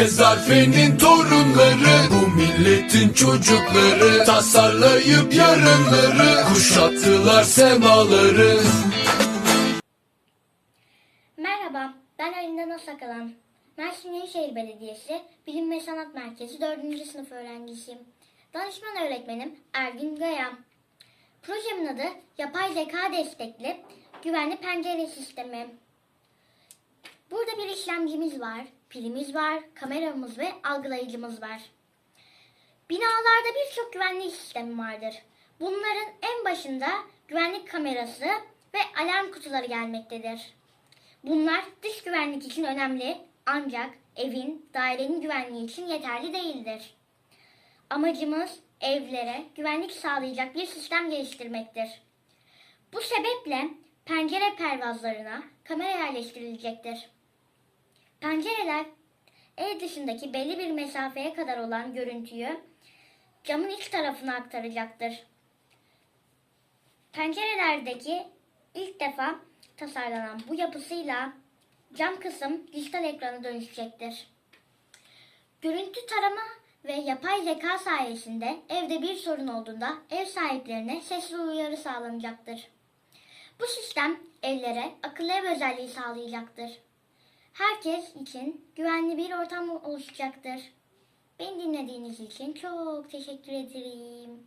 Ezarfe'nin torunları Bu milletin çocukları Tasarlayıp yarınları Kuşattılar semaları Merhaba, ben Alinda Nasakalan. Mersin Yenişehir Belediyesi Bilim ve Sanat Merkezi 4. sınıf öğrencisiyim. Danışman öğretmenim Ergün Gayan. Projemin adı Yapay Zeka Destekli Güvenli Pencere Sistemi. Burada bir işlemcimiz var, pilimiz var, kameramız ve algılayıcımız var. Binalarda birçok güvenlik sistemi vardır. Bunların en başında güvenlik kamerası ve alarm kutuları gelmektedir. Bunlar dış güvenlik için önemli ancak evin, dairenin güvenliği için yeterli değildir. Amacımız evlere güvenlik sağlayacak bir sistem geliştirmektir. Bu sebeple pencere pervazlarına kamera yerleştirilecektir. Pencereler ev dışındaki belli bir mesafeye kadar olan görüntüyü camın iç tarafına aktaracaktır. Pencerelerdeki ilk defa tasarlanan bu yapısıyla cam kısım dijital ekrana dönüşecektir. Görüntü tarama ve yapay zeka sayesinde evde bir sorun olduğunda ev sahiplerine sesli uyarı sağlanacaktır. Bu sistem evlere akıllı ev özelliği sağlayacaktır. Herkes için güvenli bir ortam oluşacaktır. Beni dinlediğiniz için çok teşekkür ederim.